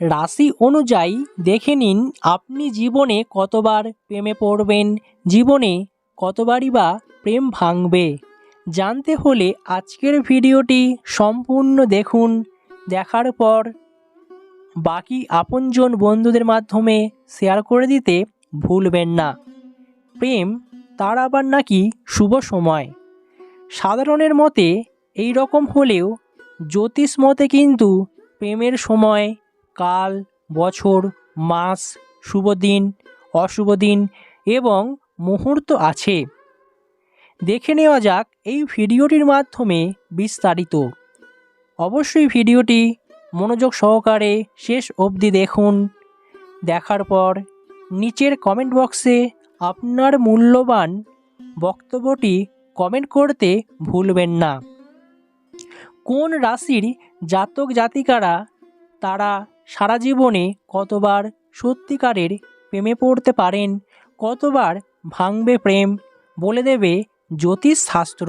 রাশি অনুযায়ী দেখে নিন আপনি জীবনে কতবার প্রেমে পড়বেন, জীবনে কতবারই বা প্রেম ভাঙবে। জানতে হলে আজকের ভিডিওটি সম্পূর্ণ দেখুন। দেখার পর বাকি আপনজন বন্ধুদের মাধ্যমে শেয়ার করে দিতে ভুলবেন না। প্রেম তার আবার নাকি শুভ সময়। সাধারণের মতে এই রকম হলেও জ্যোতিষ মতে কিন্তু প্রেমের সময় কাল, বছর, মাস, শুভ দিন, অশুভ দিন এবং মুহূর্ত আছে। দেখে নেওয়া যাক এই ভিডিওটির মাধ্যমে বিস্তারিত। অবশ্যই ভিডিওটি মনোযোগ সহকারে শেষ অবধি দেখুন। দেখার পর নিচের কমেন্ট বক্সে আপনার মূল্যবান বক্তব্যটি কমেন্ট করতে ভুলবেন না। কোন রাশির জাতক জাতিকারা তারা সারা জীবনে কতবার সত্যিকারের প্রেমে পড়তে পারেন, কতবার ভাঙবে প্রেম বলে দেবে জ্যোতিষ শাস্ত্র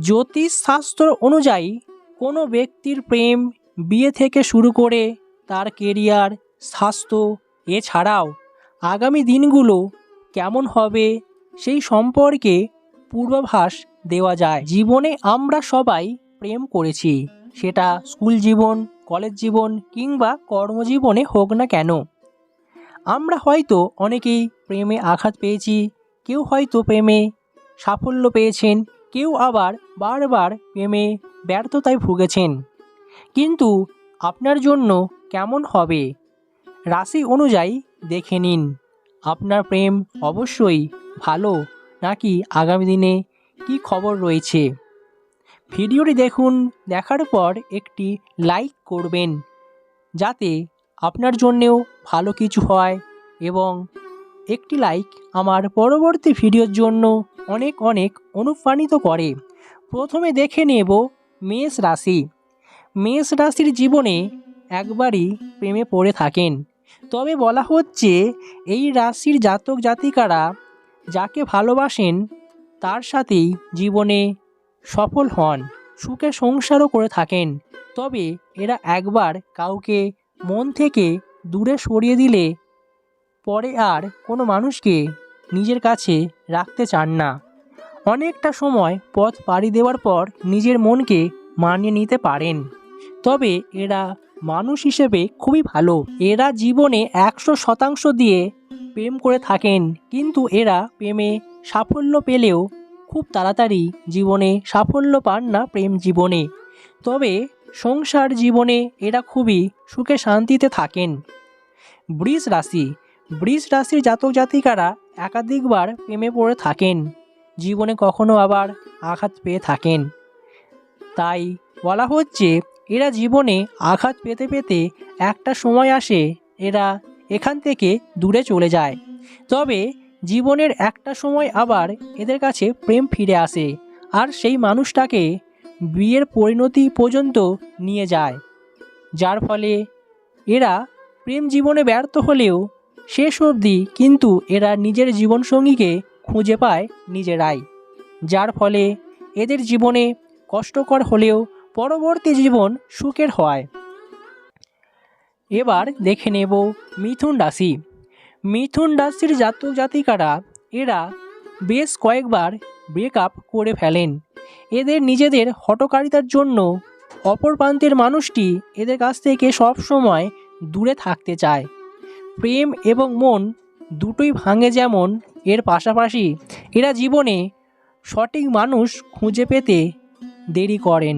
জ্যোতিষ শাস্ত্র অনুযায়ী কোনো ব্যক্তির প্রেম বিয়ে থেকে শুরু করে তার কেরিয়ার, স্বাস্থ্য, এছাড়াও আগামী দিনগুলো কেমন হবে সেই সম্পর্কে পূর্বাভাস দেওয়া যায়। জীবনে আমরা সবাই প্রেম করেছি, সেটা স্কুল জীবন কলেজ জীবন কিংবা কর্মজীবনে হোক না কেন। আমরা হয়তো অনেকেই প্রেমে আঘাত পেয়েছি, কেউ হয়তো প্রেমে সাফল্য পেয়েছেন, কেউ আবার বারবার প্রেমে ব্যর্থতায় ভুগেছেন। কিন্তু আপনার জন্য কেমন হবে? রাশি অনুযায়ী দেখে নিন, আপনার প্রেম অবশ্যই ভালো নাকি আগামী দিনে কি খবর রয়েছে? ভিডিওটি দেখুন, দেখার পর একটি লাইক করবেন, যাতে আপনার জন্যেও ভালো কিছু হয় এবং একটি লাইক আমার পরবর্তী ভিডিওর জন্য অনেক অনেক অনুপ্রাণিত করে। প্রথমে দেখে নেব মেষ রাশি। মেষ রাশির জীবনে একবারই প্রেমে পড়ে থাকেন। তবে বলা হচ্ছে এই রাশির জাতক জাতিকারা যাকে ভালোবাসেন, তার সাথেই জীবনে সফল হন, সুখে সংসারও করে থাকেন। তবে এরা একবার কাউকে মন থেকে দূরে সরিয়ে দিলে পরে আর কোনো মানুষকে নিজের কাছে রাখতে চান না। অনেকটা সময় পথ পাড়ি দেওয়ার পর নিজের মনকে মানিয়ে নিতে পারেন। তবে এরা মানুষ হিসেবে খুবই ভালো। এরা জীবনে একশো শতাংশ দিয়ে প্রেম করে থাকেন, কিন্তু এরা প্রেমে সাফল্য পেলেও খুব তাড়াতাড়ি জীবনে সাফল্য পান না প্রেম জীবনে। তবে সংসার জীবনে এরা খুবই সুখে শান্তিতে থাকেন। বৃষ রাশি। বৃষ রাশির জাতক জাতিকারা একাধিকবার প্রেমে পড়ে থাকেন। জীবনে কখনো আবার আঘাত পেয়ে থাকেন। তাই বলা হচ্ছে, এরা জীবনে আঘাত পেতে পেতে একটা সময় আসে, এরা এখান থেকে দূরে চলে যায়। তবে জীবনের একটা সময় আবার এদের কাছে প্রেম ফিরে আসে আর সেই মানুষটাকে বিয়ের পরিণতি পর্যন্ত নিয়ে যায়। যার ফলে এরা প্রেম জীবনে ব্যর্থ হলেও শেষ অবধি কিন্তু এরা নিজের জীবনসঙ্গীকে খুঁজে পায় নিজেরাই। যার ফলে এদের জীবনে কষ্টকর হলেও পরবর্তী জীবন সুখের হয়। এবার দেখে নেব মিথুন রাশি। মিথুন রাশির জাতক জাতিকারা এরা বেশ কয়েকবার ব্রেকআপ করে ফেলেন। এদের নিজেদের হটকারিতার জন্য অপর প্রান্তের মানুষটি এদের কাছ থেকে সব সময় দূরে থাকতে চায়। প্রেম এবং মন দুটোই ভাঙে যেমন, এর পাশাপাশি এরা জীবনে সঠিক মানুষ খুঁজে পেতে দেরি করেন।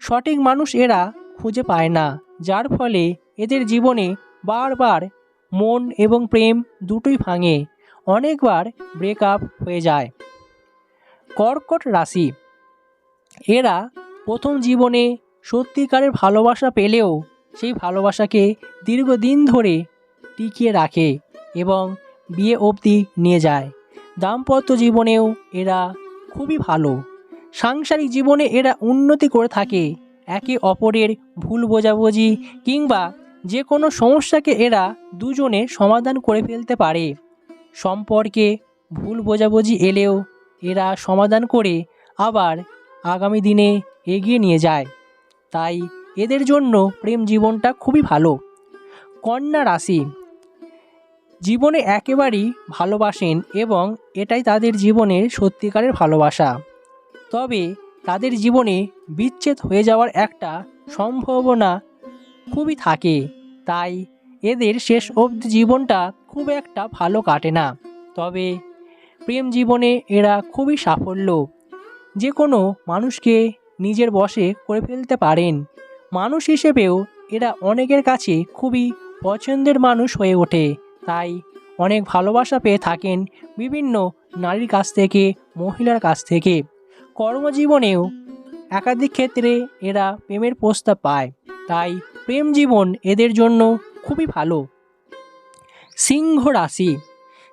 সঠিক মানুষ এরা খুঁজে পায় না, যার ফলে এদের জীবনে বারবার মন এবং প্রেম দুটোই ভাঙে, অনেকবার ব্রেকআপ হয়ে যায়। কর্কট রাশি। এরা প্রথম জীবনে সত্যিকারের ভালোবাসা পেলেও সেই ভালোবাসাকে দীর্ঘদিন ধরে টিকিয়ে রাখে এবং বিয়ে অবধি নিয়ে যায়। দাম্পত্য জীবনেও এরা খুবই ভালো। সাংসারিক জীবনে এরা উন্নতি করে থাকে, একে অপরের ভুল বোঝাবুঝি কিংবা যে কোনো সমস্যাকে এরা দুজনে সমাধান করে ফেলতে পারে। সম্পর্কে ভুল বোঝাবুঝি এলেও এরা সমাধান করে আবার আগামী দিনে এগিয়ে নিয়ে যায়। তাই এদের জন্য প্রেম জীবনটা খুবই ভালো। কন্যা রাশি জীবনে একেবারেই ভালোবাসেন এবং এটাই তাদের জীবনের সত্যিকারের ভালোবাসা। তবে তাদের জীবনে বিচ্ছেদ হয়ে যাওয়ার একটা সম্ভাবনা খুবই থাকে। তাই এদের শেষ অবধি জীবনটা খুব একটা ভালো কাটে না। তবে প্রেম জীবনে এরা খুবই সাফল্য। যে কোনো মানুষকে নিজের বশে করে ফেলতে পারেন। মানুষ হিসেবেও এরা অনেকের কাছে খুবই পছন্দের মানুষ হয়ে ওঠে। তাই অনেক ভালোবাসা পেয়ে থাকেন বিভিন্ন নারীর কাছ থেকে, মহিলার কাছ থেকে। কর্মজীবনেও একাধিক ক্ষেত্রে এরা প্রেমের প্রস্তাব পায়। তাই প্রেম জীবন এদের জন্য খুবই ভালো। সিংহ রাশি।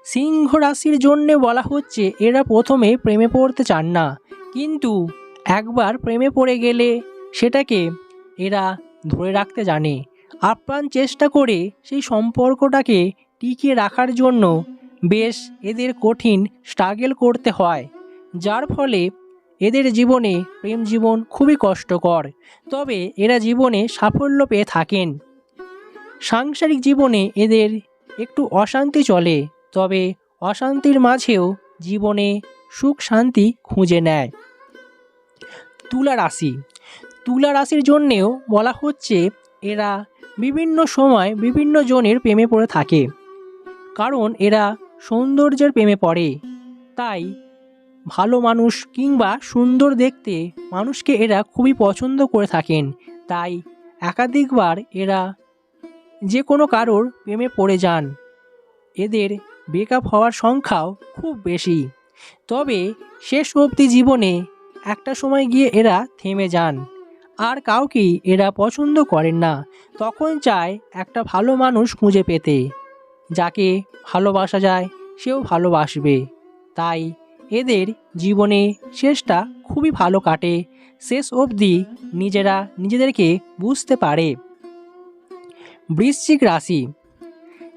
সিংহ রাশির জন্যে বলা হচ্ছে, এরা প্রথমে প্রেমে পড়তে চান না। কিন্তু একবার প্রেমে পড়ে গেলে সেটাকে এরা ধরে রাখতে জানে। আপ্রাণ চেষ্টা করে সেই সম্পর্কটাকে টিকিয়ে রাখার জন্য বেশ এদের কঠিন স্ট্রাগল করতে হয়। যার ফলে এদের জীবনে প্রেম জীবন খুবই কষ্টকর। তবে এরা জীবনে সাফল্য পেয়ে থাকেন। সাংসারিক জীবনে এদের একটু অশান্তি চলে, তবে অশান্তির মাঝেও জীবনে সুখ শান্তি খুঁজে নেয়। তুলা রাশি। তুলা রাশির জন্যেও বলা হচ্ছে এরা বিভিন্ন সময় বিভিন্ন জনের প্রেমে পড়ে থাকে। কারণ এরা সৌন্দর্যের প্রেমে পড়ে। তাই ভালো মানুষ কিংবা সুন্দর দেখতে মানুষকে এরা খুবই পছন্দ করে থাকেন। তাই একাধিকবার এরা যে কোনো কারোর প্রেমে পড়ে যান। এদের ব্রেকআপ হওয়ার সংখ্যাও খুব বেশি। তবে শেষ অবধি জীবনে একটা সময় গিয়ে এরা থেমে যান। আর কাউকেই এরা পছন্দ করেন না। তখন চায় একটা ভালো মানুষ খুঁজে পেতে। যাকে ভালোবাসা যায়, সেও ভালোবাসবে। তাই এদের জীবনে শেষটা খুবই ভালো কাটে। শেষ অবধি নিজেরা নিজেদেরকে বুঝতে পারে। বৃশ্চিক রাশি।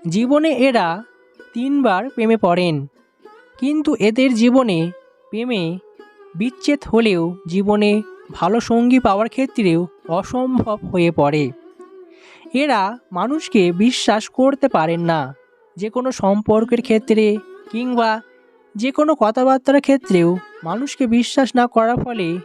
জীবনে এরা তিনবার প্রেমে পড়েন, কিন্তু এদের জীবনে প্রেমে বিচ্ছেদ হলেও জীবনে ভালো সঙ্গী পাওয়ার ক্ষেত্রেও অসম্ভব হয়ে পড়ে। এরা মানুষকে বিশ্বাস করতে পারেন না যে কোনো সম্পর্কের ক্ষেত্রে কিংবা যে কোনো কথাবার্তার ক্ষেত্রেও মানুষকে বিশ্বাস না করার ফলে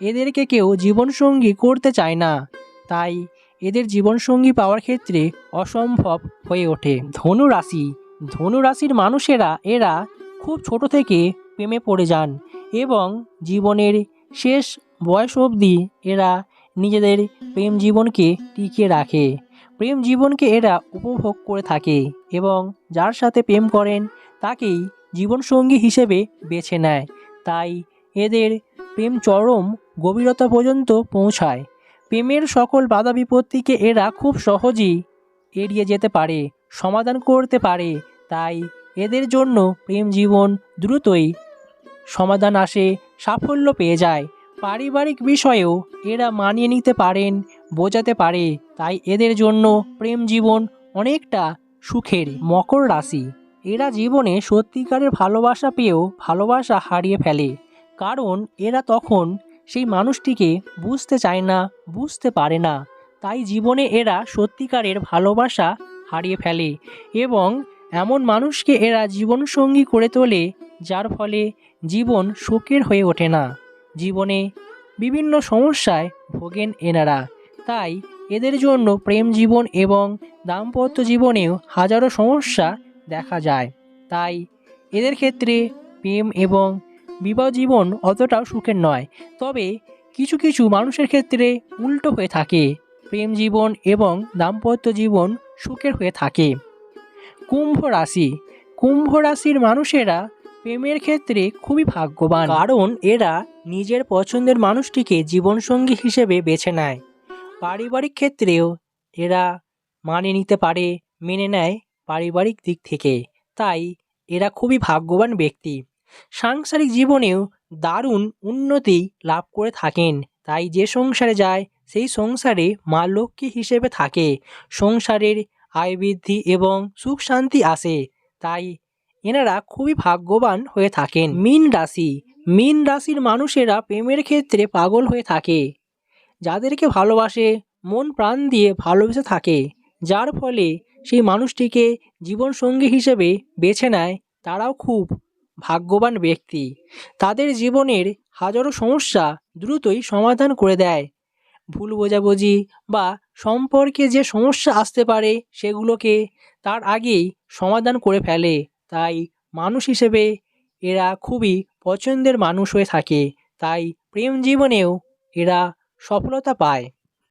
এদেরকে কেউ জীবনসঙ্গী করতে চায় না। তাই এদের জীবনসঙ্গী পাওয়ার ক্ষেত্রে অসম্ভব হয়ে ওঠে। ধনু রাশি ধনু রাশির মানুষেরা, এরা খুব ছোট থেকে প্রেমে পড়ে যান এবং জীবনের শেষ বয়স অবধি এরা নিজেদের প্রেম জীবনকে টিকিয়ে রাখে। প্রেম জীবনকে এরা উপভোগ করে থাকে এবং যার সাথে প্রেম করেন, তাকেই জীবনসঙ্গী হিসেবে বেছে নেয়। তাই এদের প্রেম চরম গভীরতা পর্যন্ত পৌঁছায়। প্রেমের সকল বাধা বিপত্তিকে এরা খুব সহজেই এড়িয়ে যেতে পারে, সমাধান করতে পারে। তাই এদের জন্য প্রেম জীবন দ্রুতই সমাধান আসে, সাফল্য পেয়ে যায়। পারিবারিক বিষয়েও এরা মানিয়ে নিতে পারেন, বোঝাতে পারে। তাই এদের জন্য প্রেম জীবন অনেকটা সুখের মকর রাশি। এরা জীবনে সত্যিকারের ভালোবাসা পেয়েও ভালোবাসা হারিয়ে ফেলে। কারণ এরা তখন সেই মানুষটিকে বুঝতে চায় না, বুঝতে পারে না। তাই জীবনে এরা সত্যিকারের ভালোবাসা হারিয়ে ফেলে এবং এমন মানুষকে এরা জীবনসঙ্গী করে তোলে, যার ফলে জীবন সুখের হয়ে ওঠে না। জীবনে বিভিন্ন সমস্যায় ভোগেন এনারা। তাই এদের জন্য প্রেম জীবন এবং দাম্পত্য জীবনেও হাজারো সমস্যা দেখা যায়। তাই এদের ক্ষেত্রে প্রেম এবং বিবাহ জীবন অতটাও সুখের নয়। তবে কিছু কিছু মানুষের ক্ষেত্রে উল্টো হয়ে থাকে। প্রেম জীবন এবং দাম্পত্য জীবন সুখের হয়ে থাকে। কুম্ভ রাশি। কুম্ভ রাশির মানুষেরা প্রেমের ক্ষেত্রে খুবই ভাগ্যবান। কারণ এরা নিজের পছন্দের মানুষটিকে জীবনসঙ্গী হিসেবে বেছে নেয়। পারিবারিক ক্ষেত্রেও এরা মানিয়ে নিতে পারে, মেনে নেয় পারিবারিক দিক থেকে। তাই এরা খুবই ভাগ্যবান ব্যক্তি। সাংসারিক জীবনেও দারুণ উন্নতি লাভ করে থাকেন। তাই যে সংসারে যায়, সেই সংসারে মা লক্ষ্মী হিসেবে থাকে। সংসারের আয় বৃদ্ধি এবং সুখ শান্তি আসে। তাই এনারা খুবই ভাগ্যবান হয়ে থাকেন। মীন রাশি। মীন রাশির মানুষেরা প্রেমের ক্ষেত্রে পাগল হয়ে থাকে। যাদেরকে ভালোবাসে, মন প্রাণ দিয়ে ভালোবেসে থাকে। যার ফলে সেই মানুষটিকে জীবনসঙ্গী হিসেবে বেছে নেয় তারাও খুব ভাগ্যবান ব্যক্তি। তাদের জীবনের হাজারো সমস্যা দ্রুতই সমাধান করে দেয়। ভুল বোঝাবুঝি বা সম্পর্কে যে সমস্যা আসতে পারে সেগুলোকে তার আগেই সমাধান করে ফেলে। তাই মানুষ হিসেবে এরা খুবই পছন্দের মানুষ হয়ে থাকে। তাই প্রেম জীবনেও এরা সফলতা পায়।